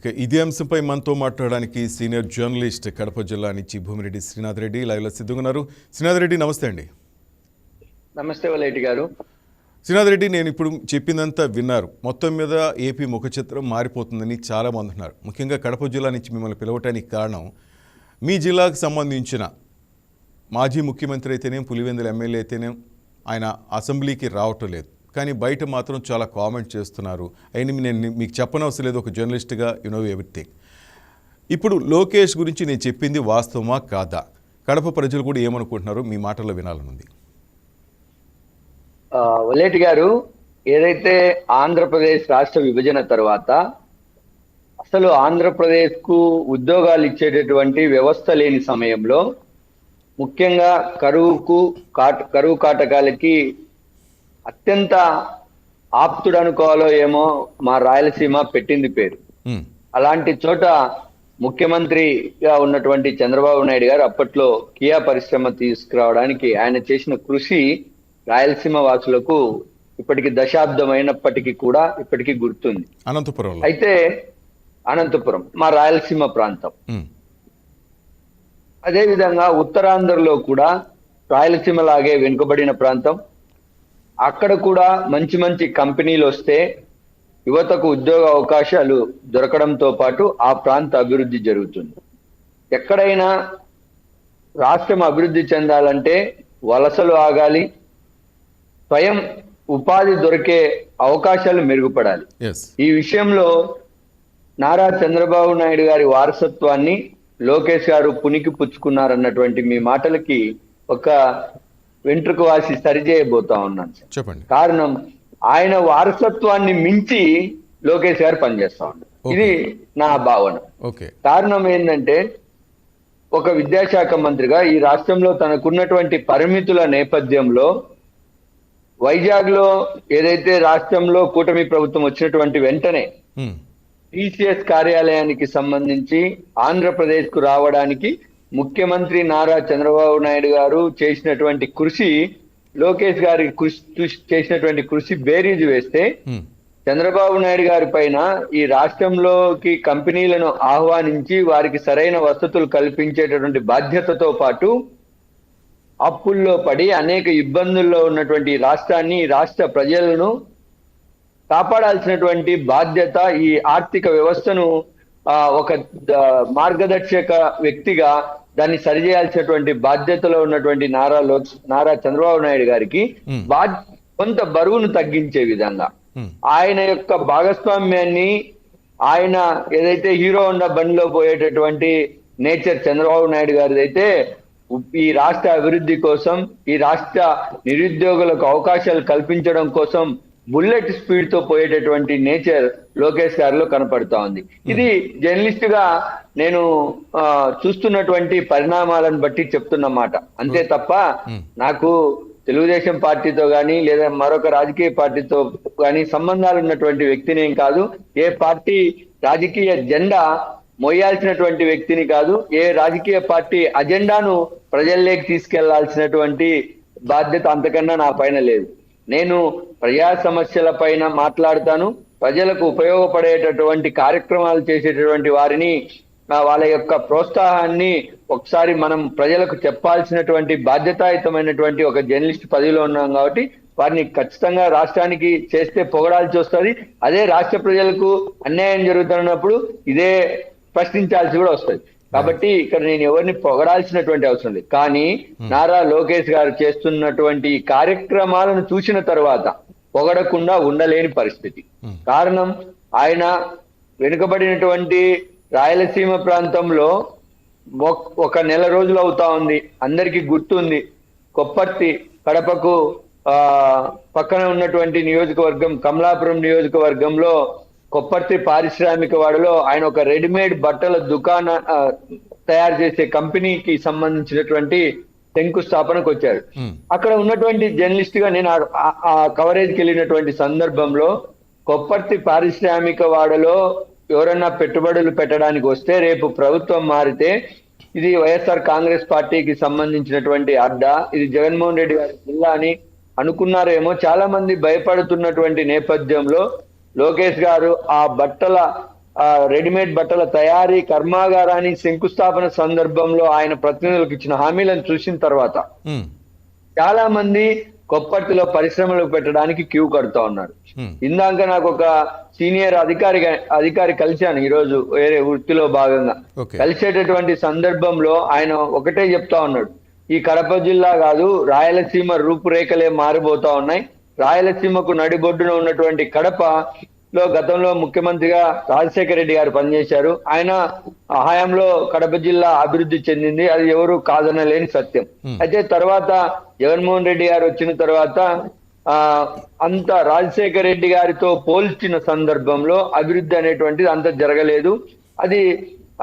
ఇక ఇదే అంశంపై మనతో మాట్లాడడానికి సీనియర్ జర్నలిస్ట్ కడప జిల్లా నుంచి భూమిరెడ్డి శ్రీనాథ్ రెడ్డి లైవ్లో సిద్ధంగా ఉన్నారు. శ్రీనాథ్ రెడ్డి నమస్తే అండి. నమస్తే వలేటి గారు. శ్రీనాథ్ రెడ్డి నేను ఇప్పుడు చెప్పిందంతా విన్నారు. మొత్తం మీద ఏపీ ముఖ చిత్రం మారిపోతుందని చాలా మంది ఉన్నారు. ముఖ్యంగా కడప జిల్లా నుంచి మిమ్మల్ని పిలవటానికి కారణం మీ జిల్లాకు సంబంధించిన మాజీ ముఖ్యమంత్రి అయితేనేం పులివెందుల ఎమ్మెల్యే అయితేనేం ఆయన అసెంబ్లీకి రావటం లేదు. కానీ బయట మాత్రం చాలా కామెంట్ చేస్తున్నారు. అయిన నేను మీకు చెప్పనవసరం లేదు ఒక జర్నలిస్ట్గా యునో ఎవ్రీథింగ్ ఇప్పుడు లోకేష్ గురించి నేను చెప్పింది వాస్తవమా కాదా? కడప ప్రజలు కూడా ఏమనుకుంటున్నారో మీ మాటల్లో వినాలనుంది. వల్లేటి వలేటి గారు ఏదైతే ఆంధ్రప్రదేశ్ రాష్ట్ర విభజన తర్వాత అసలు ఆంధ్రప్రదేశ్కు ఉద్యోగాలు ఇచ్చేటటువంటి వ్యవస్థ లేని సమయంలో ముఖ్యంగా కరువుకు కాట కరువు కాటకాలకి అత్యంత ఆప్తుడు అనుకోవాలో ఏమో మా రాయలసీమ పెట్టింది పేరు. అలాంటి చోట ముఖ్యమంత్రిగా ఉన్నటువంటి చంద్రబాబు నాయుడు గారు అప్పట్లో కియా పరిశ్రమ తీసుకురావడానికి ఆయన చేసిన కృషి రాయలసీమ వాసులకు ఇప్పటికి దశాబ్దం అయినప్పటికీ కూడా ఇప్పటికీ గుర్తుంది. అనంతపురంలో. అయితే అనంతపురం మా రాయలసీమ ప్రాంతం. ఉమ్, అదే విధంగా ఉత్తరాంధ్రలో కూడా రాయలసీమ లాగే వెనుకబడిన ప్రాంతం. అక్కడ కూడా మంచి మంచి కంపెనీలు వస్తే యువతకు ఉద్యోగ అవకాశాలు దొరకడంతో పాటు ఆ ప్రాంత అభివృద్ధి జరుగుతుంది. ఎక్కడైనా రాష్ట్రం అభివృద్ధి చెందాలంటే వలసలు ఆగాలి స్వయం ఉపాధి దొరికే అవకాశాలు మెరుగుపడాలి. ఈ విషయంలో నారా చంద్రబాబు నాయుడు గారి వారసత్వాన్ని లోకేష్ గారు పునికి పుచ్చుకున్నారన్నటువంటి మీ మాటలకి ఒక వెంట్రుక వాసి సరిచేయబోతా ఉన్నాను సార్. చెప్పండి. కారణం ఆయన వారసత్వాన్ని మించి లోకేష్ గారు పనిచేస్తా ఉన్నారు. ఇది నా భావన. ఓకే. కారణం ఏంటంటే ఒక విద్యాశాఖ మంత్రిగా ఈ రాష్ట్రంలో తనకున్నటువంటి పరిమితుల నేపథ్యంలో వైజాగ్లో ఏదైతే రాష్ట్రంలో కూటమి ప్రభుత్వం వచ్చినటువంటి వెంటనే టీసీఎస్ కార్యాలయానికి సంబంధించి ఆంధ్రప్రదేశ్కు రావడానికి ముఖ్యమంత్రి నారా చంద్రబాబు నాయుడు గారు చేసినటువంటి కృషి లోకేష్ గారి కృషి చేసినటువంటి కృషి బేరీజు వేస్తే చంద్రబాబు నాయుడు గారి పైన ఈ రాష్ట్రంలోకి కంపెనీలను ఆహ్వానించి వారికి సరైన వసతులు కల్పించేటటువంటి బాధ్యతతో పాటు అప్పుల్లో పడి అనేక ఇబ్బందుల్లో ఉన్నటువంటి రాష్ట్రాన్ని రాష్ట్ర ప్రజలను కాపాడాల్సినటువంటి బాధ్యత ఈ ఆర్థిక వ్యవస్థను ఆ, ఒక మార్గదర్శక వ్యక్తిగా దాన్ని సరిచేయాల్సినటువంటి బాధ్యతలో ఉన్నటువంటి నారా లో నారా చంద్రబాబు నాయుడు గారికి. బా కొంత బరువును తగ్గించే విధంగా ఆయన యొక్క భాగస్వామ్యాన్ని ఆయన ఏదైతే హీరో హోండా బండిలో పోయేటటువంటి నేచర్ చంద్రబాబు నాయుడు గారిది అయితే ఈ రాష్ట్ర అభివృద్ధి కోసం ఈ రాష్ట్ర నిరుద్యోగులకు అవకాశాలు కల్పించడం కోసం బుల్లెట్ స్పీడ్తో పోయేటటువంటి నేచర్ లోకేష్ గారిలో కనపడుతా ఉంది. ఇది జర్నలిస్ట్గా నేను చూస్తున్నటువంటి పరిణామాలను బట్టి చెప్తున్నమాట అంతే తప్ప నాకు తెలుగుదేశం పార్టీతో గాని లేదా మరొక రాజకీయ పార్టీతో గాని సంబంధాలు ఉన్నటువంటి వ్యక్తిని ఏం కాదు. ఏ పార్టీ రాజకీయ జెండా మోయాల్సినటువంటి వ్యక్తిని కాదు. ఏ రాజకీయ పార్టీ అజెండాను ప్రజల్లోకి తీసుకెళ్ళాల్సినటువంటి బాధ్యత అంతకన్నా నా పైన లేదు. నేను ప్రజా సమస్యల పైన మాట్లాడతాను. ప్రజలకు ఉపయోగపడేటటువంటి కార్యక్రమాలు చేసేటటువంటి వారిని వాళ్ళ యొక్క ప్రోత్సాహాన్ని ఒకసారి మనం ప్రజలకు చెప్పాల్సినటువంటి బాధ్యతాయుతమైనటువంటి ఒక జర్నలిస్ట్ పదవిలో ఉన్నాం కాబట్టి వారిని ఖచ్చితంగా రాష్ట్రానికి చేస్తే పొగడాల్సి వస్తుంది. అదే రాష్ట్ర ప్రజలకు అన్యాయం జరుగుతున్నప్పుడు ఇదే ప్రశ్నించాల్సి కూడా వస్తుంది. కాబట్టి ఇక్కడ నేను ఎవరిని పొగడాల్సినటువంటి అవసరం లేదు. కానీ నారా లోకేష్ గారు చేస్తున్నటువంటి కార్యక్రమాలను చూసిన తర్వాత పొగడకుండా ఉండలేని పరిస్థితి. కారణం ఆయన వెనుకబడినటువంటి రాయలసీమ ప్రాంతంలో ఒక్- నెల రోజులు అవుతా ఉంది. అందరికీ గుర్తుంది. కొప్పర్తి కడపకు ఆ పక్కన ఉన్నటువంటి నియోజకవర్గం కమలాపురం నియోజకవర్గంలో కొప్పర్తి పారిశ్రామిక వాడలో ఆయన ఒక రెడీమేడ్ బట్టల దుకాణ తయారు చేసే కంపెనీకి సంబంధించినటువంటి శంకుస్థాపనకు వచ్చారు అక్కడ ఉన్నటువంటి జర్నలిస్ట్గా నేను ఆ కవరేజ్కి వెళ్ళినటువంటి సందర్భంలో కొప్పర్తి పారిశ్రామిక వాడలో ఎవరన్నా పెట్టుబడులు పెట్టడానికి వస్తే రేపు ప్రభుత్వం మారితే ఇది వైఎస్ఆర్ కాంగ్రెస్ పార్టీకి సంబంధించినటువంటి అడ్డా ఇది జగన్మోహన్ రెడ్డి గారి జిల్లా అని అనుకున్నారేమో. చాలా మంది భయపడుతున్నటువంటి నేపథ్యంలో లోకేష్ గారు ఆ బట్టల రెడీమేడ్ బట్టల తయారీ కర్మాగారాన్ని శంకుస్థాపన సందర్భంలో ఆయన ప్రతినిధులకు ఇచ్చిన హామీలను చూసిన తర్వాత చాలా మంది కొప్పర్తిలో పరిశ్రమలు పెట్టడానికి క్యూ కడుతా ఉన్నారు. ఇందాక నాకు ఒక సీనియర్ అధికారి అధికారి కలిశాను ఈ రోజు వేరే వృత్తిలో భాగంగా. కలిసేటటువంటి సందర్భంలో ఆయన ఒకటే చెప్తా ఉన్నాడు. ఈ కడప జిల్లా కాదు రాయలసీమ రూపురేఖలే మారిపోతా ఉన్నాయి. రాయలసీమకు నడిబొడ్డున ఉన్నటువంటి కడప లో గతంలో ముఖ్యమంత్రిగా రాజశేఖర రెడ్డి గారు పనిచేశారు. ఆయన హయాంలో కడప జిల్లా అభివృద్ధి చెందింది. అది ఎవరు కాదనలేని సత్యం. Hmm. అయితే తర్వాత జగన్మోహన్ రెడ్డి గారు వచ్చిన తర్వాత ఆ అంత రాజశేఖర రెడ్డి గారితో పోల్చిన సందర్భంలో అభివృద్ధి అనేటువంటిది అంత జరగలేదు. అది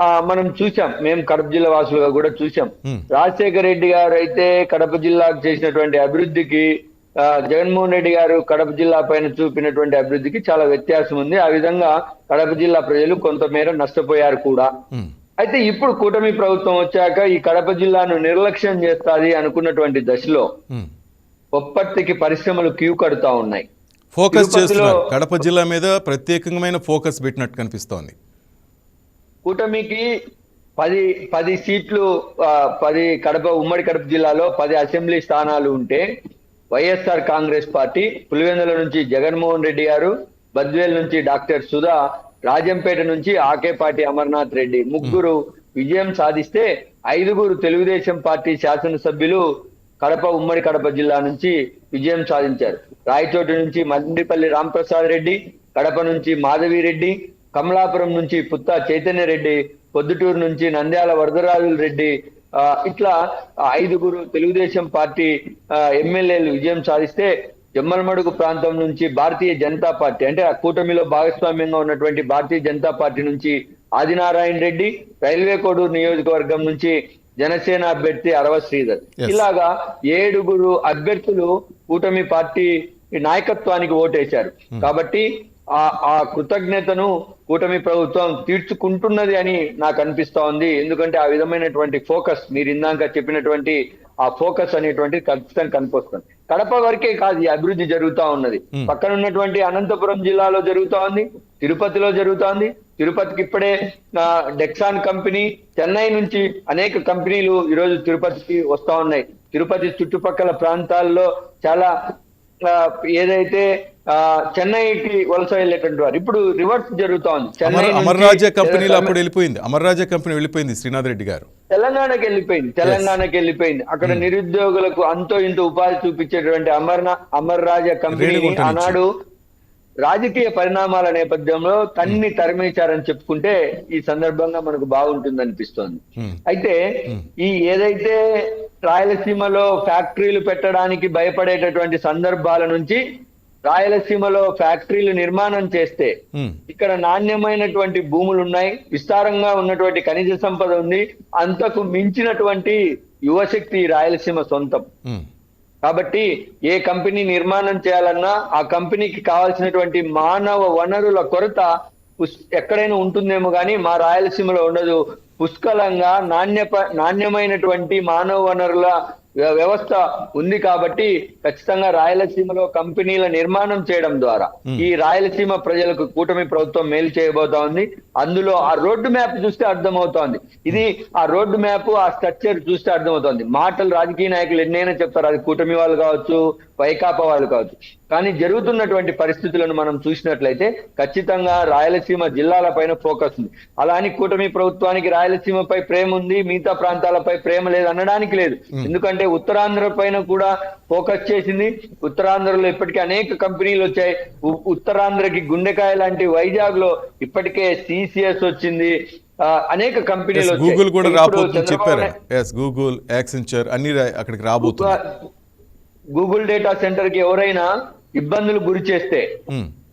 ఆ మనం చూసాం మేము కడప జిల్లా వాసులుగా కూడా చూసాం Hmm. రాజశేఖర రెడ్డి గారు అయితే కడప జిల్లాకు చేసినటువంటి అభివృద్ధికి జగన్మోహన్ రెడ్డి గారు కడప జిల్లా పైన చూపినటువంటి అభివృద్ధికి చాలా వ్యత్యాసం ఉంది. ఆ విధంగా కడప జిల్లా ప్రజలు కొంతమేర నష్టపోయారు కూడా. అయితే ఇప్పుడు కూటమి ప్రభుత్వం వచ్చాక ఈ కడప జిల్లాను నిర్లక్ష్యం చేస్తాది అనుకున్నటువంటి దశలో. పొప్పర్తికి పరిశ్రమలు క్యూ కడుతా ఉన్నాయి. ఫోకస్ చేస్తున్నారు. కడప జిల్లా మీద ప్రత్యేకమైన ఫోకస్ పెట్టినట్టు కనిపిస్తోంది. కూటమికి పది పది సీట్లు పది కడప ఉమ్మడి కడప జిల్లాలో పది అసెంబ్లీ స్థానాలు ఉంటే వైఎస్ఆర్ కాంగ్రెస్ పార్టీ పులివెందుల నుంచి జగన్మోహన్ రెడ్డి గారు బద్వేల్ నుంచి డాక్టర్ సుధా రాజంపేట నుంచి ఆకేపాటి అమర్నాథ్ రెడ్డి. ముగ్గురు విజయం సాధిస్తే ఐదుగురు తెలుగుదేశం పార్టీ శాసనసభ్యులు కడప ఉమ్మడి కడప జిల్లా నుంచి విజయం సాధించారు. రాయచోటి నుంచి మండిపల్లి రాంప్రసాద్ రెడ్డి కడప నుంచి మాధవి రెడ్డి కమలాపురం నుంచి పుత్తా చైతన్య రెడ్డి పొద్దుటూరు నుంచి నంద్యాల వరదరాజుల రెడ్డి ఇట్లా ఐదుగురు తెలుగుదేశం పార్టీ ఎమ్మెల్యేలు విజయం సాధిస్తే జమ్మలమడుగు ప్రాంతం నుంచి భారతీయ జనతా పార్టీ అంటే ఆ కూటమిలో భాగస్వామ్యంగా ఉన్నటువంటి భారతీయ జనతా పార్టీ నుంచి ఆదినారాయణ రెడ్డి రైల్వే కోడూరు నియోజకవర్గం నుంచి జనసేన అభ్యర్థి అరవ శ్రీధర్. ఇలాగా ఏడుగురు అభ్యర్థులు కూటమి పార్టీ నాయకత్వానికి ఓటేశారు. కాబట్టి ఆ ఆ కృతజ్ఞతను కూటమి ప్రభుత్వం తీర్చుకుంటున్నది అని నాకు అనిపిస్తా ఉంది. ఎందుకంటే ఆ విధమైనటువంటి ఫోకస్ మీరు ఇందాక చెప్పినటువంటి ఆ ఫోకస్ అనేటువంటి ఖచ్చితంగా కనిపిస్తుంది. కడప వరకే కాదు ఈ అభివృద్ధి జరుగుతా ఉన్నది. పక్కన ఉన్నటువంటి అనంతపురం జిల్లాలో జరుగుతా ఉంది తిరుపతిలో జరుగుతా ఉంది. తిరుపతికి ఇప్పుడే డెక్సాన్ కంపెనీ చెన్నై నుంచి అనేక కంపెనీలు ఈరోజు తిరుపతికి వస్తా ఉన్నాయి. తిరుపతి చుట్టుపక్కల ప్రాంతాల్లో చాలా ఏదైతే చెన్నైకి వలస వెళ్ళేటువంటి వారు. ఇప్పుడు రివర్స్ జరుగుతా ఉంది చెన్నై అమర్ నుంచి అమర్ రాజా కంపెనీలో ఏదో అప్పుడు వెళ్ళిపోయింది. అమర్ రాజా కంపెనీ వెళ్ళిపోయింది శ్రీనాథ్ రెడ్డి గారు. తెలంగాణకి వెళ్ళిపోయింది. తెలంగాణకి వెళ్ళిపోయింది. అక్కడ నిరుద్యోగులకు అంతో ఇంత ఉపాధి చూపించేటువంటి అమర్నా అమర్ రాజా కంపెనీ. ఆనాడు రాజకీయ పరిణామాల నేపథ్యంలో తన్ని తరిమేశారని చెప్పుకుంటే ఈ సందర్భంగా మనకు బాగుంటుంది అనిపిస్తోంది. ఉమ్, అయితే Hmm. ఈ ఏదైతే రాయలసీమలో ఫ్యాక్టరీలు పెట్టడానికి భయపడేటటువంటి సందర్భాల నుంచి రాయలసీమలో ఫ్యాక్టరీలు నిర్మాణం చేస్తే ఇక్కడ నాణ్యమైనటువంటి భూములు ఉన్నాయి విస్తారంగా ఉన్నటువంటి ఖనిజ సంపద ఉంది అంతకు మించినటువంటి యువశక్తి రాయలసీమ సొంతం. కాబట్టి ఏ కంపెనీ నిర్మాణం చేయాలన్నా ఆ కంపెనీకి కావాల్సినటువంటి మానవ వనరుల కొరత ఎక్కడైనా ఉంటుందేమో కానీ మా రాయలసీమలో ఉండదు. పుష్కలంగా నాణ్య నాణ్యమైనటువంటి మానవ వనరుల వ్యవస్థ ఉంది కాబట్టి ఖచ్చితంగా రాయలసీమలో కంపెనీల నిర్మాణం చేయడం ద్వారా. ఈ రాయలసీమ ప్రజలకు కూటమి ప్రభుత్వం మేలు చేయబోతా ఉంది. అందులో ఆ రోడ్డు మ్యాప్ చూస్తే అర్థమవుతోంది. ఇది ఆ రోడ్డు మ్యాప్ ఆ స్ట్రక్చర్ చూస్తే అర్థమవుతోంది. మాటలు రాజకీయ నాయకులు ఎన్నైనా చెప్తారు. అది కూటమి వాళ్ళు కావచ్చు వైకాపా వాళ్ళు కావచ్చు. కానీ జరుగుతున్నటువంటి పరిస్థితులను మనం చూసినట్లయితే ఖచ్చితంగా రాయలసీమ జిల్లాల పైన ఫోకస్ ఉంది. అలా అని కూటమి ప్రభుత్వానికి రాయలసీమపై ప్రేమ ఉంది మిగతా ప్రాంతాలపై ప్రేమ లేదు అనడానికి లేదు. ఎందుకంటే ఉత్తరాంధ్ర పైన కూడా ఫోకస్ చేసింది. ఉత్తరాంధ్రలో ఇప్పటికే అనేక కంపెనీలు వచ్చాయి. ఉత్తరాంధ్రకి గుండెకాయ లాంటి వైజాగ్లో ఇప్పటికే సిసిఎస్ వచ్చింది. అనేక కంపెనీలు. గూగుల్ కూడా రాబోతుంది చెప్పారు. గూగుల్ యాక్సెంచర్ అన్ని అక్కడికి రాబోతుంది గూగుల్ డేటా సెంటర్కి ఎవరైనా ఇబ్బందులు గురి చేస్తే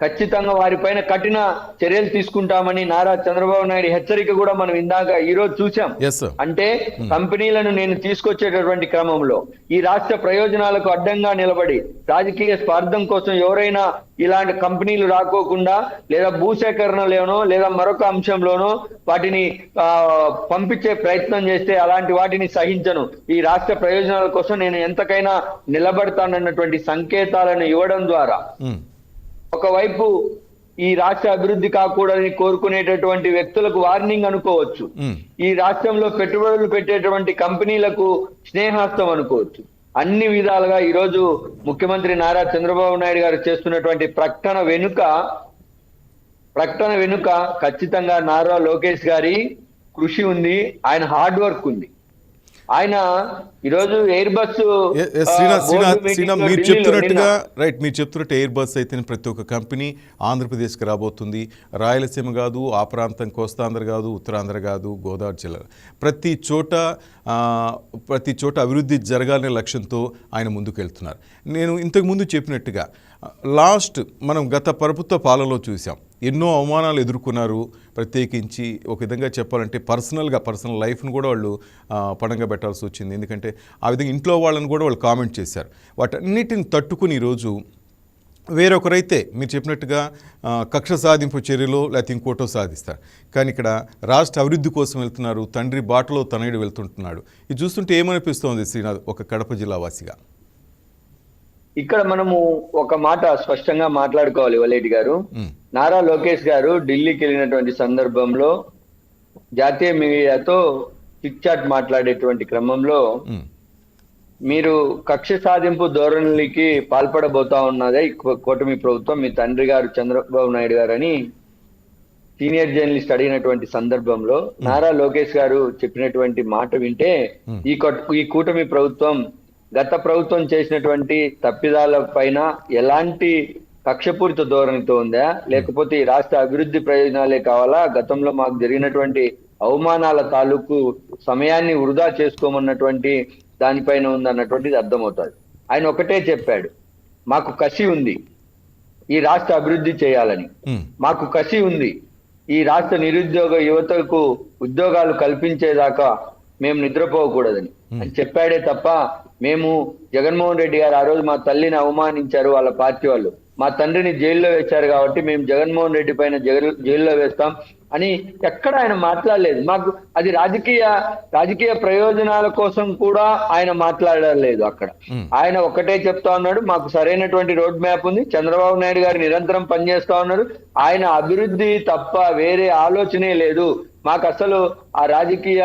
ఖచ్చితంగా వారిపైన కఠిన చర్యలు తీసుకుంటామని నారా చంద్రబాబు నాయుడు హెచ్చరిక కూడా మనం ఇందాక ఈ రోజు చూసాం అంటే కంపెనీలను నేను తీసుకొచ్చేటటువంటి క్రమంలో ఈ రాష్ట్ర ప్రయోజనాలకు అడ్డంగా నిలబడి రాజకీయ స్వార్థం కోసం ఎవరైనా ఇలాంటి కంపెనీలు రాకోకుండా లేదా భూసేకరణలోనో లేదా మరొక అంశంలోనో వాటిని పంపించే ప్రయత్నం చేస్తే అలాంటి వాటిని సహించను. ఈ రాష్ట్ర ప్రయోజనాల కోసం నేను ఎంతకైనా నిలబడతానన్నటువంటి సంకేతాలను ఇవ్వడం ద్వారా. ఉమ్, ఒకవైపు ఈ రాష్ట్ర అభివృద్ధి కాకూడదని కోరుకునేటటువంటి వ్యక్తులకు వార్నింగ్ అనుకోవచ్చు. ఈ రాష్ట్రంలో పెట్టుబడులు పెట్టేటువంటి కంపెనీలకు స్నేహాస్తం అనుకోవచ్చు. అన్ని విధాలుగా ఈరోజు ముఖ్యమంత్రి నారా చంద్రబాబు నాయుడు గారు చేస్తున్నటువంటి ప్రకటన వెనుక ప్రకటన వెనుక ఖచ్చితంగా నారా లోకేష్ గారి కృషి ఉంది ఆయన హార్డ్ వర్క్ ఉంది. ఆయన ఈరోజు ఎయిర్ బస్ మీరు చెప్తున్నట్టుగా రైట్ మీరు చెప్తున్నట్టు ఎయిర్ బస్ అయితే ప్రతి ఒక్క కంపెనీ ఆంధ్రప్రదేశ్కి రాబోతుంది. రాయలసీమ కాదు ఆ ప్రాంతం కోస్తాంధ్ర కాదు ఉత్తరాంధ్ర కాదు గోదావరి జిల్లా. ప్రతి చోట ప్రతి చోట అభివృద్ధి జరగాలనే లక్ష్యంతో ఆయన ముందుకు వెళ్తున్నారు నేను ఇంతకుముందు చెప్పినట్టుగా లాస్ట్ మనం గత ప్రభుత్వ పాలనలో చూసాం. ఎన్నో అవమానాలు ఎదుర్కొన్నారు. ప్రత్యేకించి ఒక విధంగా చెప్పాలంటే పర్సనల్గా పర్సనల్ లైఫ్ను కూడా వాళ్ళు పడంగా పెట్టాల్సి వచ్చింది. ఎందుకంటే ఆ విధంగా ఇంట్లో వాళ్ళని కూడా వాళ్ళు కామెంట్ చేశారు. వాటన్నిటిని తట్టుకుని ఈరోజు వేరొకరైతే మీరు చెప్పినట్టుగా కక్ష సాధింపు చర్యలో లేకపోతే ఇంకోటో సాధిస్తారు. కానీ ఇక్కడ రాష్ట్ర అభివృద్ధి కోసం వెళ్తున్నారు. తండ్రి బాటలో తనయుడు వెళ్తుంటున్నాడు. ఇది చూస్తుంటే ఏమనిపిస్తోంది శ్రీనాథ్? ఒక కడప జిల్లా వాసిగా ఇక్కడ మనము ఒక మాట స్పష్టంగా మాట్లాడుకోవాలి వలేటి గారు. నారా లోకేష్ గారు ఢిల్లీకి వెళ్ళినటువంటి సందర్భంలో జాతీయ మీడియాతో చిట్ చాట్ మాట్లాడేటువంటి క్రమంలో మీరు కక్ష సాధింపు ధోరణులకి పాల్పడబోతా ఉన్నదే కూటమి ప్రభుత్వం. మీ తండ్రి గారు చంద్రబాబు నాయుడు గారు అని సీనియర్ జర్నలిస్ట్ అడిగినటువంటి సందర్భంలో నారా లోకేష్ గారు చెప్పినటువంటి మాట వింటే ఈ కూటమి ప్రభుత్వం గత ప్రభుత్వం చేసినటువంటి తప్పిదాల పైన ఎలాంటి కక్షపూరిత ధోరణితో ఉందా? లేకపోతే ఈ రాష్ట్ర అభివృద్ధి ప్రయోజనాలే కావాలా? గతంలో మాకు జరిగినటువంటి అవమానాల తాలూకు సమయాన్ని వృధా చేసుకోమన్నటువంటి దానిపైన ఉందన్నటువంటిది అర్థమవుతుంది. ఆయన ఒకటే చెప్పాడు మాకు కసి ఉంది ఈ రాష్ట్ర అభివృద్ధి చేయాలని. మాకు కసి ఉంది ఈ రాష్ట్ర నిరుద్యోగ యువతకు ఉద్యోగాలు కల్పించేదాకా మేము నిద్రపోకూడదని. అని చెప్పాడే తప్ప మేము జగన్మోహన్ రెడ్డి గారు ఆ రోజు మా తల్లిని అవమానించారు వాళ్ళ పార్టీ వాళ్ళు. మా తండ్రిని జైల్లో వేశారు కాబట్టి మేము జగన్మోహన్ రెడ్డి పైన జైల్లో వేస్తాం అని ఎక్కడ ఆయన మాట్లాడలేదు. మాకు అది రాజకీయ రాజకీయ ప్రయోజనాల కోసం కూడా ఆయన మాట్లాడలేదు అక్కడ. ఆయన ఒకటే చెప్తా ఉన్నాడు మాకు సరైనటువంటి రోడ్ మ్యాప్ ఉంది చంద్రబాబు నాయుడు గారు నిరంతరం పనిచేస్తా ఉన్నారు. ఆయన అభివృద్ధి తప్ప వేరే ఆలోచనే లేదు. మాకు అసలు ఆ రాజకీయ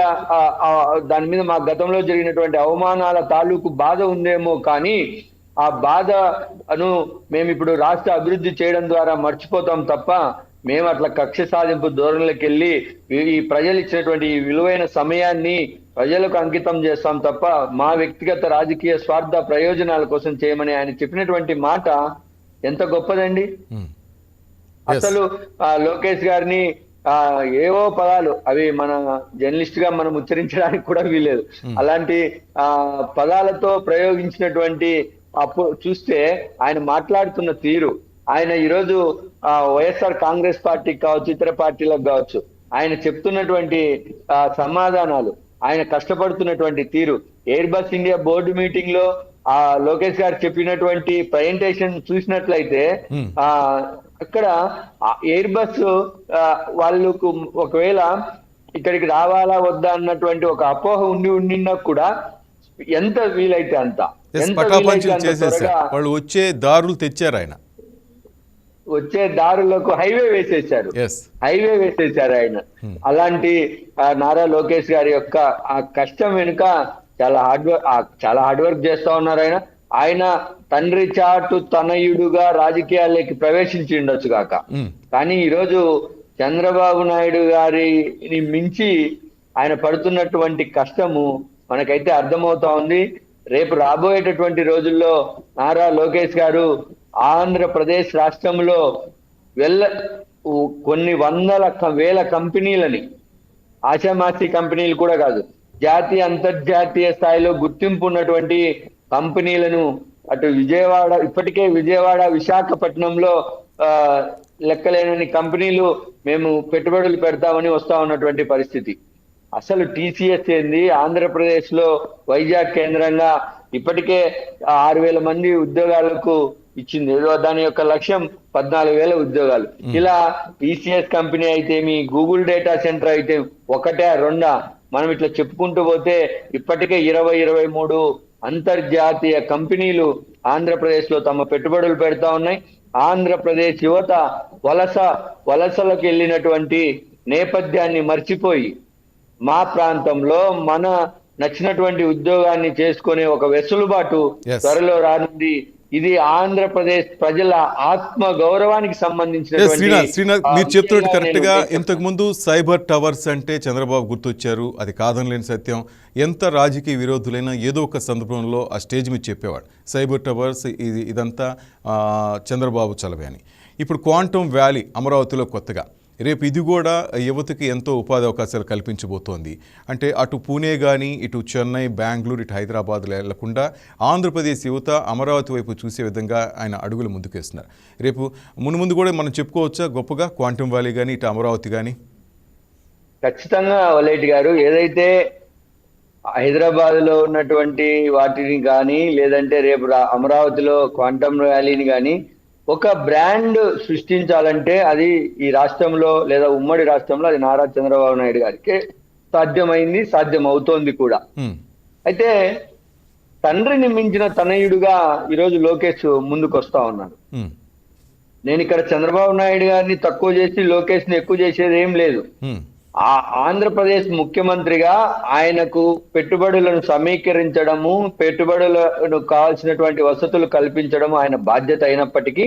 దాని మీద మా గతంలో జరిగినటువంటి అవమానాల తాలూకు బాధ ఉందేమో కానీ ఆ బాధను మేము ఇప్పుడు రాష్ట్ర అభివృద్ధి చేయడం ద్వారా మర్చిపోతాం తప్ప మేము అట్లా కక్ష సాధింపు ధోరణులకు వెళ్ళి ఈ- ప్రజలు ఇచ్చినటువంటి ఈ విలువైన సమయాన్ని ప్రజలకు అంకితం చేస్తాం తప్ప మా వ్యక్తిగత రాజకీయ స్వార్థ ప్రయోజనాల కోసం చేయమని ఆయన చెప్పినటువంటి మాట ఎంత గొప్పదండి. Yes. అసలు ఆ, లోకేష్ గారిని ఆ ఏవో పదాలు. అవి మన జర్నలిస్ట్గా మనం ఉచ్చరించడానికి కూడా వీలేదు అలాంటి ఆ పదాలతో ప్రయోగించినటువంటి అప్పు చూస్తే ఆయన మాట్లాడుతున్న తీరు. ఆయన ఈరోజు ఆ వైఎస్ఆర్ కాంగ్రెస్ పార్టీకి కావచ్చు ఇతర పార్టీలకు కావచ్చు ఆయన చెప్తున్నటువంటి ఆ సమాధానాలు ఆయన కష్టపడుతున్నటువంటి తీరు. ఎయిర్ బస్ ఇండియా బోర్డు మీటింగ్లో ఆ లోకేష్ గారు చెప్పినటువంటి ప్రజెంటేషన్ చూసినట్లయితే. ఆ అక్కడ ఎయిర్ బస్ వాళ్ళకు ఒకవేళ ఇక్కడికి రావాలా వద్దా అన్నటువంటి ఒక అపోహ ఉండి ఉండినా కూడా ఎంత వీలైతే అంత వాళ్ళు వచ్చే దారులు తెచ్చారు ఆయన. వచ్చే దారులకు హైవే వేసేశారు. ఎస్ హైవే వేసేశారు ఆయన. అలాంటి ఆ, నారా లోకేష్ గారి యొక్క ఆ కష్టం వెనుక చాలా హార్డ్ వర్క్ చాలా హార్డ్ వర్క్ చేస్తా ఉన్నారు ఆయన. ఆయన తండ్రి చాటు తనయుడుగా రాజకీయాల్లోకి ప్రవేశించి ఉండొచ్చు కాక. కానీ ఈరోజు చంద్రబాబు నాయుడు గారిని మించి ఆయన పడుతున్నటువంటి కష్టము మనకైతే అర్థమవుతా ఉంది. రేపు రాబోయేటటువంటి రోజుల్లో నారా లోకేష్ గారు ఆంధ్రప్రదేశ్ రాష్ట్రంలో వెళ్ళ కొన్ని వందల వేల కంపెనీలని ఆశామాసి కంపెనీలు కూడా కాదు జాతీయ అంతర్జాతీయ స్థాయిలో గుర్తింపు ఉన్నటువంటి కంపెనీలను అటు విజయవాడ ఇప్పటికే విజయవాడ విశాఖపట్నంలో ఆ, లెక్కలేనని కంపెనీలు మేము పెట్టుబడులు పెడతామని వస్తా ఉన్నటువంటి పరిస్థితి. అసలు టీసీఎస్ ఏంది? ఆంధ్రప్రదేశ్లో వైజాగ్ కేంద్రంగా ఇప్పటికే ఆరు వేల మంది ఉద్యోగాలకు ఇచ్చింది. ఏదో దాని యొక్క లక్ష్యం పద్నాలుగు వేల ఉద్యోగాలు. ఇలా టీసీఎస్ కంపెనీ అయితే మీ గూగుల్ డేటా సెంటర్ అయితే ఒకటే రెండా? మనం ఇట్లా చెప్పుకుంటూ పోతే ఇప్పటికే ఇరవై ఇరవై మూడు అంతర్జాతీయ కంపెనీలు ఆంధ్రప్రదేశ్లో తమ పెట్టుబడులు పెడతా ఉన్నాయి ఆంధ్రప్రదేశ్ యువత వలస వలసలకు వెళ్ళినటువంటి నేపథ్యాన్ని మర్చిపోయి మా ప్రాంతంలో మన నచ్చినటువంటి ఉద్యోగాన్ని చేసుకునే ఒక వెసులుబాటు. త్వరలో రానుంది ఇది ఆంధ్రప్రదేశ్ ప్రజల ఆత్మ గౌరవానికి ఎస్, సంబంధించినటువంటి శ్రీనాథ్ శ్రీనాథ్ మీరు చెప్తున్నట్టు కరెక్ట్గా ఇంతకు ముందు సైబర్ టవర్స్ అంటే చంద్రబాబు గుర్తొచ్చారు. అది కాదనలేని సత్యం. ఎంత రాజకీయ విరోధులైనా ఏదో ఒక సందర్భంలో ఆ స్టేజ్ మీద చెప్పేవాడు. సైబర్ టవర్స్ ఇది ఇదంతా చంద్రబాబు చలవే అని. ఇప్పుడు క్వాంటమ్ వ్యాలీ అమరావతిలో కొత్తగా. రేపు ఇది కూడా యువతకి ఎంతో ఉపాధి అవకాశాలు కల్పించబోతోంది. అంటే అటు పూణే కానీ ఇటు చెన్నై బెంగళూరు ఇటు హైదరాబాద్ వెళ్ళకుండా ఆంధ్రప్రదేశ్ యువత అమరావతి వైపు చూసే విధంగా ఆయన అడుగులు ముందుకేస్తున్నారు. రేపు మునుముందు కూడా మనం చెప్పుకోవచ్చా? గొప్పగా క్వాంటమ్ వ్యాలీ కానీ ఇటు అమరావతి కానీ ఖచ్చితంగా వలైట్ గారు ఏదైతే హైదరాబాద్లో ఉన్నటువంటి వాటిని కానీ లేదంటే రేపు రా- అమరావతిలో క్వాంటమ్ వ్యాలీని కానీ ఒక బ్రాండ్ సృష్టించాలంటే అది ఈ రాష్ట్రంలో లేదా ఉమ్మడి రాష్ట్రంలో అది నారా చంద్రబాబు నాయుడు గారికి సాధ్యమైంది సాధ్యం అవుతోంది కూడా. అయితే తండ్రిని మించిన తనయుడుగా ఈరోజు లోకేష్ ముందుకు వస్తా ఉన్నాడు. నేను ఇక్కడ చంద్రబాబు నాయుడు గారిని తక్కువ చేసి లోకేష్ని ఎక్కువ చేసేది ఏం లేదు. ఆ ఆంధ్రప్రదేశ్ ముఖ్యమంత్రిగా ఆయనకు పెట్టుబడులను సమీకరించడము పెట్టుబడులకు కావాల్సినటువంటి వసతులు కల్పించడం ఆయన బాధ్యత అయినప్పటికీ.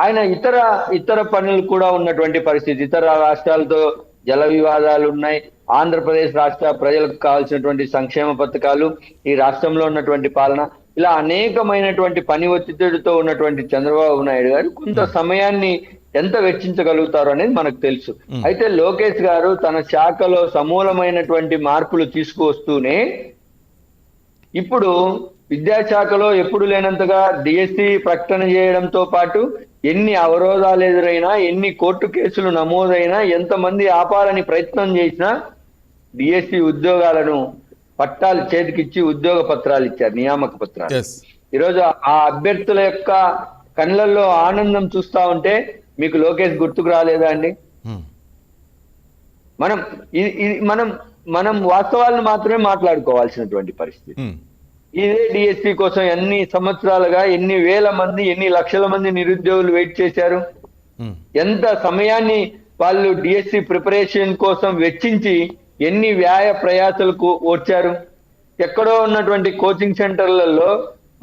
ఆయన ఇతర ఇతర పనులు కూడా ఉన్నటువంటి పరిస్థితి. ఇతర రాష్ట్రాలతో జల వివాదాలు ఉన్నాయి. ఆంధ్రప్రదేశ్ రాష్ట్ర ప్రజలకు కావాల్సినటువంటి సంక్షేమ పథకాలు ఈ రాష్ట్రంలో ఉన్నటువంటి పాలన ఇలా అనేకమైనటువంటి పని ఒత్తిడితో ఉన్నటువంటి చంద్రబాబు నాయుడు గారు కొంత సమయాన్ని ఎంత వెచ్చించగలుగుతారు అనేది మనకు తెలుసు. అయితే లోకేష్ గారు తన శాఖలో సమూలమైనటువంటి మార్పులు తీసుకువస్తూనే ఇప్పుడు విద్యాశాఖలో ఎప్పుడు లేనంతగా డిఎస్సి ప్రకటన చేయడంతో పాటు ఎన్ని అవరోధాలు ఎదురైనా ఎన్ని కోర్టు కేసులు నమోదైనా ఎంతమంది ఆపాలని ప్రయత్నం చేసినా డిఎస్సి ఉద్యోగాలను పట్టాలు చేతికిచ్చి ఉద్యోగ పత్రాలు ఇచ్చారు నియామక పత్రాలు. ఈరోజు ఆ అభ్యర్థుల యొక్క కళ్ళల్లో ఆనందం చూస్తా ఉంటే మీకు లోకేష్ గుర్తుకు రాలేదా అండి. మనం ఇది మనం మనం వాస్తవాలను మాత్రమే మాట్లాడుకోవాల్సినటువంటి పరిస్థితి. ఇదే డిఎస్పి కోసం ఎన్ని సంవత్సరాలుగా ఎన్ని వేల మంది ఎన్ని లక్షల మంది నిరుద్యోగులు వెయిట్ చేశారు. ఎంత సమయాన్ని వాళ్ళు డిఎస్సి ప్రిపరేషన్ కోసం వెచ్చించి ఎన్ని వ్యాయ ప్రయాసలకు వచ్చారు ఎక్కడో ఉన్నటువంటి కోచింగ్ సెంటర్లలో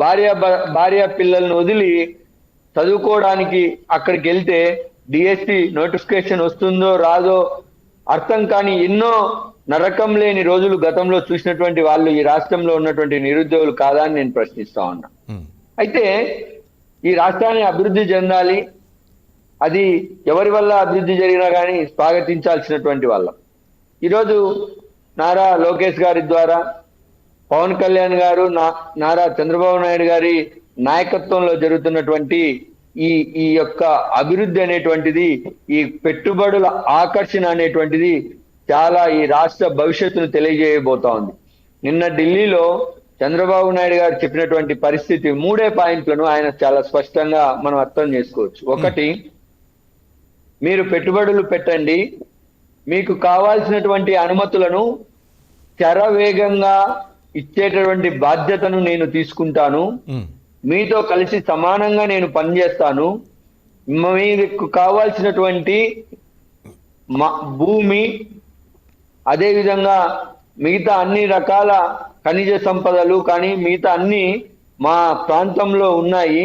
భార్య భార్య పిల్లల్ని వదిలి చదువుకోవడానికి అక్కడికి వెళ్తే డిఎస్సి నోటిఫికేషన్ వస్తుందో రాదో అర్థం కాని ఎన్నో నరకం లేని రోజులు గతంలో చూసినటువంటి వాళ్ళు ఈ రాష్ట్రంలో ఉన్నటువంటి నిరుద్యోగులు కాదా అని నేను ప్రశ్నిస్తా ఉన్నా హ్మ్. అయితే ఈ రాష్ట్రాన్ని అభివృద్ధి చెందాలి అది ఎవరి వల్ల అభివృద్ధి జరిగినా కానీ స్వాగతించాల్సినటువంటి వాళ్ళం ఈరోజు నారా లోకేష్ గారి ద్వారా పవన్ కళ్యాణ్ గారు నా- నారా చంద్రబాబు నాయుడు గారి నాయకత్వంలో జరుగుతున్నటువంటి ఈ ఈ యొక్క అభివృద్ధి అనేటువంటిది ఈ పెట్టుబడుల ఆకర్షణ అనేటువంటిది చాలా ఈ రాష్ట్ర భవిష్యత్తును తెలియజేయబోతా ఉంది. నిన్న ఢిల్లీలో చంద్రబాబు నాయుడు గారు చెప్పినటువంటి పరిస్థితి మూడే పాయింట్లను ఆయన చాలా స్పష్టంగా మనం అర్థం చేసుకోవచ్చు. ఒకటి మీరు పెట్టుబడులు పెట్టండి మీకు కావాల్సినటువంటి అనుమతులను చరవేగంగా ఇచ్చేటటువంటి బాధ్యతను నేను తీసుకుంటాను. మీతో కలిసి సమానంగా నేను పనిచేస్తాను. మీకు కావాల్సినటువంటి మా భూమి అదేవిధంగా మిగతా అన్ని రకాల ఖనిజ సంపదలు కానీ మిగతా అన్ని మా ప్రాంతంలో ఉన్నాయి.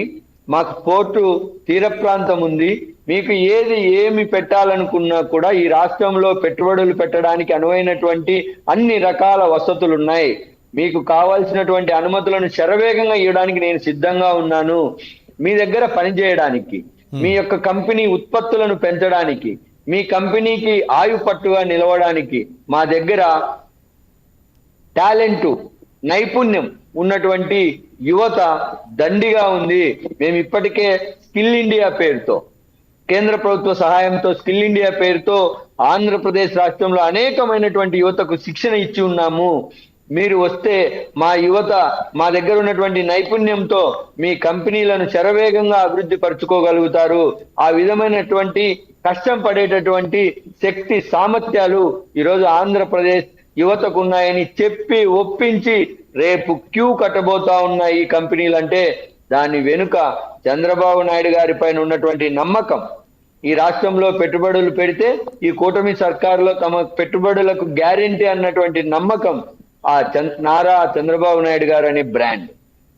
మాకు పోర్టు తీర ప్రాంతం ఉంది. మీకు ఏది ఏమి పెట్టాలనుకున్నా కూడా ఈ రాష్ట్రంలో పెట్టుబడులు పెట్టడానికి అనువైనటువంటి అన్ని రకాల వసతులు ఉన్నాయి మీకు కావాల్సినటువంటి అనుమతులను శరవేగంగా ఇవ్వడానికి నేను సిద్ధంగా ఉన్నాను. మీ దగ్గర పనిచేయడానికి మీ యొక్క కంపెనీ ఉత్పత్తులను పెంచడానికి మీ కంపెనీకి ఆయుపట్టుగా నిలవడానికి మా దగ్గర టాలెంట్ నైపుణ్యం ఉన్నటువంటి యువత దండిగా ఉంది. మేము ఇప్పటికే స్కిల్ ఇండియా పేరుతో కేంద్ర ప్రభుత్వ సహాయంతో స్కిల్ ఇండియా పేరుతో ఆంధ్రప్రదేశ్ రాష్ట్రంలో అనేకమైనటువంటి యువతకు శిక్షణ ఇచ్చి ఉన్నాము. మీరు వస్తే మా యువత మా దగ్గర ఉన్నటువంటి నైపుణ్యంతో మీ కంపెనీలను శరవేగంగా అభివృద్ధి పరుచుకోగలుగుతారు. ఆ విధమైనటువంటి కష్టం పడేటటువంటి శక్తి సామర్థ్యాలు ఈరోజు ఆంధ్రప్రదేశ్ యువతకు ఉన్నాయని చెప్పి ఒప్పించి రేపు క్యూ కట్టబోతా ఉన్నాయి ఈ కంపెనీలు అంటే దాని వెనుక చంద్రబాబు నాయుడు గారి పైన ఉన్నటువంటి నమ్మకం. ఈ రాష్ట్రంలో పెట్టుబడులు పెడితే ఈ కూటమి సర్కారులో తమ పెట్టుబడులకు గ్యారెంటీ అన్నటువంటి నమ్మకం ఆ నారా చంద్రబాబు నాయుడు గారు అనే బ్రాండ్.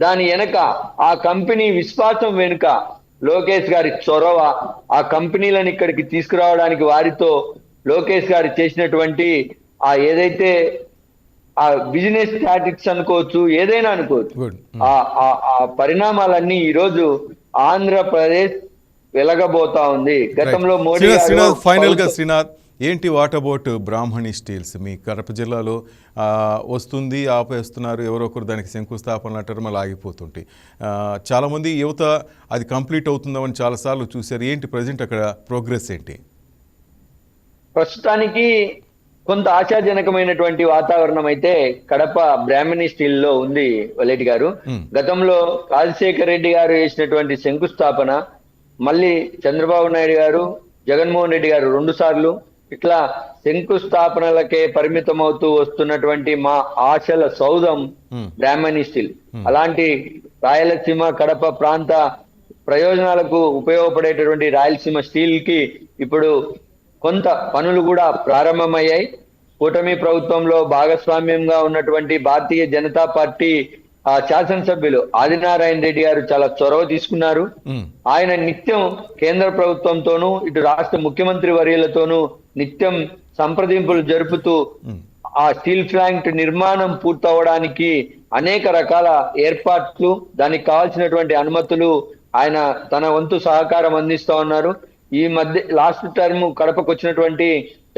దాని వెనక ఆ కంపెనీ విశ్వాసం వెనుక లోకేష్ గారి చొరవ ఆ కంపెనీలను ఇక్కడికి తీసుకురావడానికి వారితో లోకేష్ గారు చేసినటువంటి ఆ ఏదైతే ఆ బిజినెస్ స్టాటిక్స్ అనుకోవచ్చు ఏదైనా అనుకోవచ్చు గుడ్ ఆ ఆ- ఆ పరిణామాలన్నీ ఈ రోజు ఆంధ్రప్రదేశ్ వెలగబోతా ఉంది. గతంలో మోడీ ఫైనల్గా ప్రభుత్వ- శ్రీనాథ్ ఏంటి వాట్ అబౌట్ బ్రాహ్మణి స్టీల్స్? మీ కడప జిల్లాలో వస్తుంది ఆపేస్తున్నారు ఎవరో ఒకరు దానికి శంకుస్థాపనలు అంటారు మళ్ళీ ఆగిపోతుంటాయి. చాలామంది యువత అది కంప్లీట్ అవుతుందామని చాలాసార్లు చూశారు. ఏంటి ప్రజెంట్ అక్కడ ప్రోగ్రెస్ ఏంటి? ప్రస్తుతానికి కొంత ఆశాజనకమైనటువంటి వాతావరణం అయితే కడప బ్రాహ్మణి స్టీల్లో ఉంది వలేటి గారు. గతంలో రాజశేఖర రెడ్డి గారు చేసినటువంటి శంకుస్థాపన మళ్ళీ చంద్రబాబు నాయుడు గారు జగన్మోహన్ రెడ్డి గారు రెండు సార్లు ఇట్లా శంకుస్థాపనలకే పరిమితం అవుతూ వస్తున్నటువంటి మా ఆశల సౌధం Hmm. బ్రాహ్మణి స్టీల్ అలాంటి రాయలసీమ కడప ప్రాంత ప్రయోజనాలకు ఉపయోగపడేటటువంటి రాయలసీమ స్టీల్కి ఇప్పుడు కొంత పనులు కూడా ప్రారంభమయ్యాయి కూటమి ప్రభుత్వంలో భాగస్వామ్యంగా ఉన్నటువంటి భారతీయ జనతా పార్టీ ఆ శాసనసభ్యులు ఆదినారాయణ రెడ్డి గారు చాలా చొరవ తీసుకున్నారు మ్మ్. ఆయన నిత్యం కేంద్ర ప్రభుత్వంతోనూ ఇటు రాష్ట్ర ముఖ్యమంత్రి వర్యులతోనూ నిత్యం సంప్రదింపులు జరుపుతూ. ఆ స్టీల్ ప్లాంట్ నిర్మాణం పూర్తవడానికి అనేక రకాల ఏర్పాట్లు దానికి కావాల్సినటువంటి అనుమతులు ఆయన తన వంతు సహకారం అందిస్తా ఉన్నారు ఈ మధ్య లాస్ట్ టర్మ్ కడపకు వచ్చినటువంటి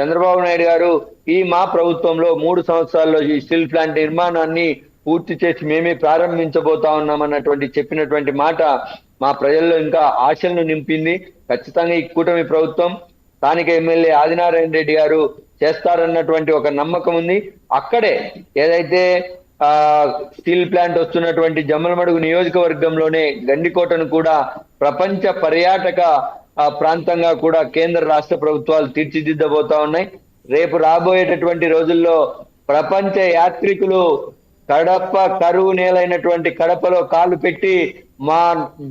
చంద్రబాబు నాయుడు గారు ఈ మా ప్రభుత్వంలో మూడు సంవత్సరాల్లో ఈ స్టీల్ ప్లాంట్ నిర్మాణాన్ని పూర్తి చేసి మేమే ప్రారంభించబోతా ఉన్నామన్నటువంటి చెప్పినటువంటి మాట మా ప్రజల్లో ఇంకా ఆశలను నింపింది ఖచ్చితంగా ఈ కూటమి ప్రభుత్వం స్థానిక ఎమ్మెల్యే ఆదినారాయణ రెడ్డి గారు చేస్తారన్నటువంటి ఒక నమ్మకం ఉంది. అక్కడే ఏదైతే ఆ స్టీల్ ప్లాంట్ వస్తున్నటువంటి జమ్మలమడుగు నియోజకవర్గంలోనే గండికోటను కూడా ప్రపంచ పర్యాటక ప్రాంతంగా కూడా కేంద్ర రాష్ట్ర ప్రభుత్వాలు తీర్చిదిద్దబోతా ఉన్నాయి. రేపు రాబోయేటటువంటి రోజుల్లో ప్రపంచ యాత్రికులు కడప కరువు నేలైనటువంటి కడపలో కాలు పెట్టి మా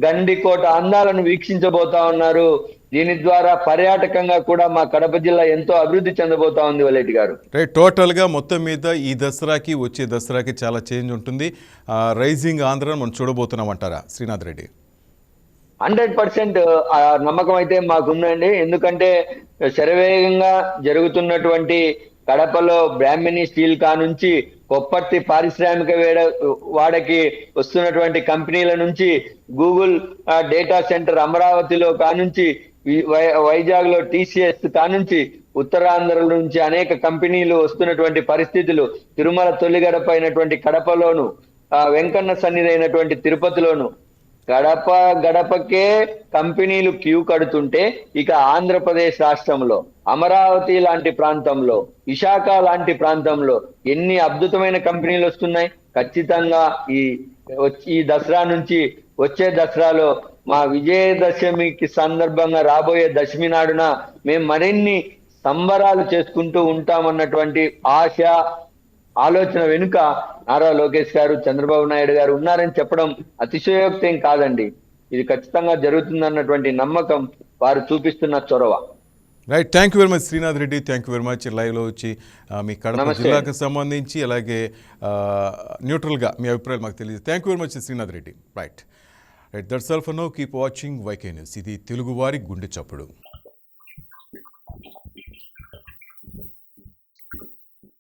గండికోట అందాలను వీక్షించబోతా ఉన్నారు. దీని ద్వారా పర్యాటకంగా కూడా మా కడప జిల్లా ఎంతో అభివృద్ధి చెందబోతా ఉంది వలేటి గారు. రైట్ టోటల్గా మొత్తం మీద ఈ దసరాకి వచ్చే దసరాకి చాలా చేంజ్ ఉంటుంది. రైజింగ్ ఆంధ్ర మనం చూడబోతున్నాం అంటారా శ్రీనాథ్ రెడ్డి? హండ్రెడ్ పర్సెంట్ నమ్మకం అయితే మాకుందండి. ఎందుకంటే శరవేగంగా జరుగుతున్నటువంటి కడపలో బ్రాహ్మణి స్టీల్ కా నుంచి కొప్పర్తి పారిశ్రామిక వేడ వాడకి వస్తున్నటువంటి కంపెనీల నుంచి గూగుల్ డేటా సెంటర్ అమరావతిలో కానుంచి వైజాగ్లో టీసీఎస్ కానుంచి ఉత్తరాంధ్ర నుంచి అనేక కంపెనీలు వస్తున్నటువంటి పరిస్థితులు. తిరుమల తొలిగడప అయినటువంటి కడపలోను ఆ, వెంకన్న సన్నిధి అయినటువంటి తిరుపతిలోను. గడప గడపకే కంపెనీలు క్యూ కడుతుంటే ఇక ఆంధ్రప్రదేశ్ రాష్ట్రంలో అమరావతి లాంటి ప్రాంతంలో విశాఖ లాంటి ప్రాంతంలో ఎన్ని అద్భుతమైన కంపెనీలు వస్తున్నాయి? ఖచ్చితంగా ఈ వచ్చి- ఈ దసరా నుంచి వచ్చే దసరాలో మా విజయదశమికి సందర్భంగా రాబోయే దశమి నాడున మేము మరిన్ని సంబరాలు చేసుకుంటూ ఉంటామన్నటువంటి ఆశ ఆలోచన వెనుక నారా లోకేష్ గారు చంద్రబాబు నాయుడు గారు ఉన్నారని చెప్పడం అతిశయోక్తి కాదండి. ఇది ఖచ్చితంగా జరుగుతుందన్నటువంటి నమ్మకం వారు చూపిస్తున్న చొరవ. Right thank you very much Srinath Reddy thank you very much లైవ్లో వచ్చి మీ కడప. జిల్లాకు సంబంధించి అలాగే న్యూట్రల్గా మీ అభిప్రాయాలు మాకు తెలియదు thank you very much Srinath Reddy right right that's all for now keep watching YK news ఇది తెలుగువారి గుండె చప్పుడు